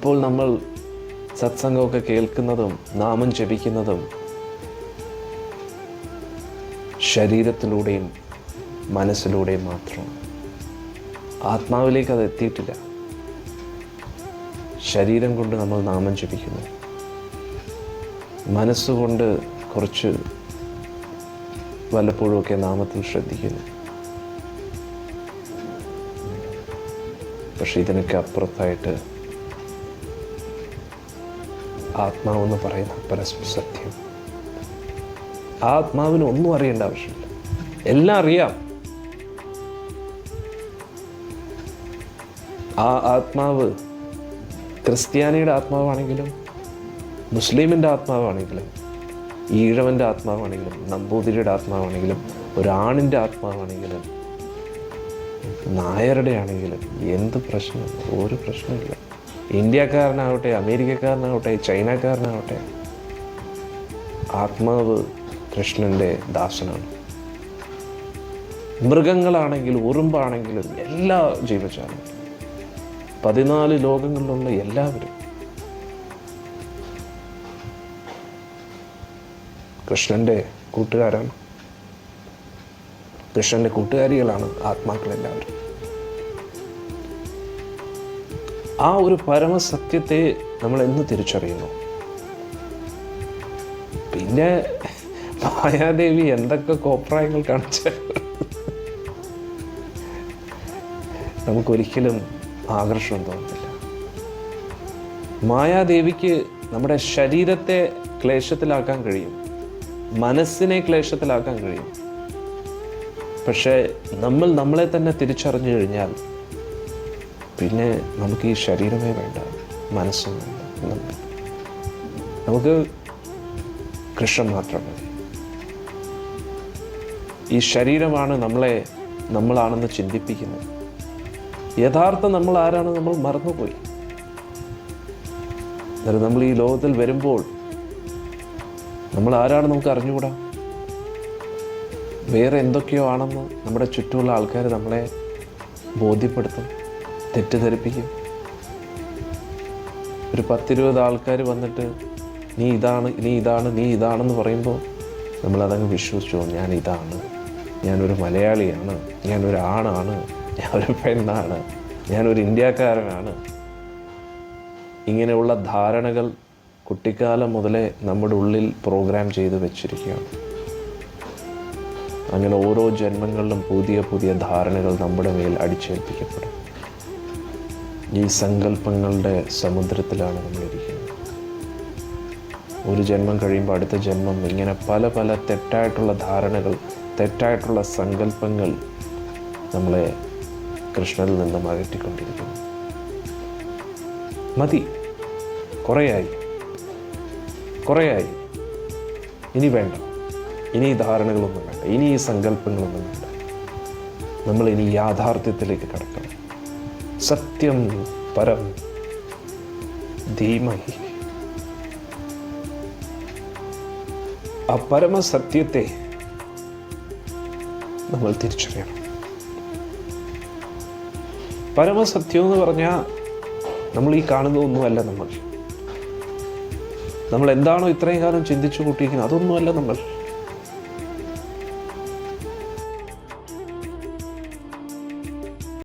ഇപ്പോൾ നമ്മൾ സത്സംഗമൊക്കെ കേൾക്കുന്നതും നാമം ജപിക്കുന്നതും ശരീരത്തിലൂടെയും മനസ്സിലൂടെയും മാത്രമാണ് ആത്മാവിലേക്ക് അത് എത്തിയിട്ടില്ല. ശരീരം കൊണ്ട് നമ്മൾ നാമം ജപിക്കുന്നു. മനസ്സുകൊണ്ട് കുറച്ച് വല്ലപ്പോഴുമൊക്കെ നാമത്തിൽ ശ്രദ്ധിക്കുന്നു. പക്ഷെ ഇതിനൊക്കെ അപ്പുറത്തായിട്ട് ആത്മാവെന്ന് പറയുന്ന പരസ്പര സത്യം. ആത്മാവിന് ഒന്നും അറിയേണ്ട ആവശ്യമില്ല. എല്ലാം അറിയാം. ആ ആത്മാവ് ക്രിസ്ത്യാനിയുടെ ആത്മാവാണെങ്കിലും മുസ്ലിമിന്റെ ആത്മാവാണെങ്കിലും ഈഴവന്റെ ആത്മാവാണെങ്കിലും നമ്പൂതിരിയുടെ ആത്മാവാണെങ്കിലും ഒരാണിന്റെ ആത്മാവാണെങ്കിലും നായരുടെ ആണെങ്കിലും എന്ത് പ്രശ്നം ഒരു പ്രശ്നമില്ല ഇന്ത്യക്കാരനാവട്ടെ അമേരിക്കക്കാരനാവട്ടെ ചൈനക്കാരനാവട്ടെ ആത്മാവ് കൃഷ്ണന്റെ ദാസനാണ്. മൃഗങ്ങളാണെങ്കിലും ഉറുമ്പാണെങ്കിലും എല്ലാ ജീവജാലും പതിനാല് ലോകങ്ങളിലുള്ള എല്ലാവരും കൃഷ്ണന്റെ കൂട്ടുകാരാണ്. കൃഷ്ണന്റെ കൂട്ടുകാരികളാണ് ആത്മാക്കളെല്ലാവരും. ആ ഒരു പരമസത്യത്തെ നമ്മൾ എന്ന് തിരിച്ചറിയുന്നു? പിന്നെ മായാദേവി എന്തൊക്കെ കോപ്രായങ്ങൾ കാണിച്ച നമുക്കൊരിക്കലും ആകർഷണം തോന്നുന്നില്ല. മായാദേവിക്ക് നമ്മുടെ ശരീരത്തെ ക്ലേശത്തിലാക്കാൻ കഴിയും. മനസ്സിനെ ക്ലേശത്തിലാക്കാൻ കഴിയും. പക്ഷേ നമ്മൾ നമ്മളെ തന്നെ തിരിച്ചറിഞ്ഞു കഴിഞ്ഞാൽ പിന്നെ നമുക്ക് ഈ ശരീരമേ വേണ്ട മനസ്സും വേണ്ട. നമുക്ക് കൃഷ്ണൻ മാത്രം മതി. ഈ ശരീരമാണ് നമ്മളെ നമ്മളാണെന്ന് ചിന്തിപ്പിക്കുന്നത്. യഥാർത്ഥ നമ്മൾ ആരാണ് നമ്മൾ മറന്നുപോയി. അന്നേരം നമ്മൾ ഈ ലോകത്തിൽ വരുമ്പോൾ നമ്മൾ ആരാണ് നമുക്ക് അറിഞ്ഞുകൂടാ? വേറെ എന്തൊക്കെയോ ആണെന്ന് നമ്മുടെ ചുറ്റുമുള്ള ആൾക്കാർ നമ്മളെ ബോധ്യപ്പെടുത്തും. തെറ്റിദ്ധരിപ്പിക്കും. ഒരു പത്തിരുപത് ആൾക്കാർ വന്നിട്ട് നീ ഇതാണ് നീ ഇതാണ് നീ ഇതാണെന്ന് പറയുമ്പോൾ നമ്മളതങ്ങ് വിശ്വസിച്ചു. ഞാൻ ഇതാണ് ഞാനൊരു മലയാളിയാണ് ഞാനൊരു ആണാണ് ഞാനൊരു പെണ്ണാണ് ഞാനൊരു ഇന്ത്യക്കാരനാണ്. ഇങ്ങനെയുള്ള ധാരണകൾ കുട്ടിക്കാലം മുതലേ നമ്മുടെ ഉള്ളിൽ പ്രോഗ്രാം ചെയ്ത് വെച്ചിരിക്കുകയാണ്. അങ്ങനെ ഓരോ ജന്മങ്ങളിലും പുതിയ പുതിയ ധാരണകൾ നമ്മുടെ മേൽ അടിച്ചേൽപ്പിക്കപ്പെടും. ഈ സങ്കല്പങ്ങളുടെ സമുദ്രത്തിലാണ് നമ്മളിരിക്കുന്നത്. ഒരു ജന്മം കഴിയുമ്പോൾ അടുത്ത ജന്മം ഇങ്ങനെ പല പല തെറ്റായിട്ടുള്ള ധാരണകൾ തെറ്റായിട്ടുള്ള സങ്കല്പങ്ങൾ നമ്മളെ കൃഷ്ണനിൽ നിന്നും അകറ്റിക്കൊണ്ടിരിക്കുന്നു. മതി. കുറേയായി. കുറേയായി. ഇനി വേണ്ട. ഇനി ഈ ധാരണകളൊന്നും വേണ്ട. ഇനി ഈ സങ്കല്പങ്ങളൊന്നും വേണ്ട. നമ്മൾ ഇനി യാഥാർത്ഥ്യത്തിലേക്ക് കടക്കണം. സത്യം പരം ധീമഹി. ആ പരമസത്യത്തെ നമ്മൾ തിരിച്ചറിയണം. പരമസത്യം എന്ന് പറഞ്ഞാൽ നമ്മൾ ഈ കാണുന്ന ഒന്നുമല്ല നമ്മൾ. നമ്മൾ എന്താണോ ഇത്രയും കാലം ചിന്തിച്ചു കൂട്ടിയിരിക്കുന്നത് അതൊന്നുമല്ല നമ്മൾ.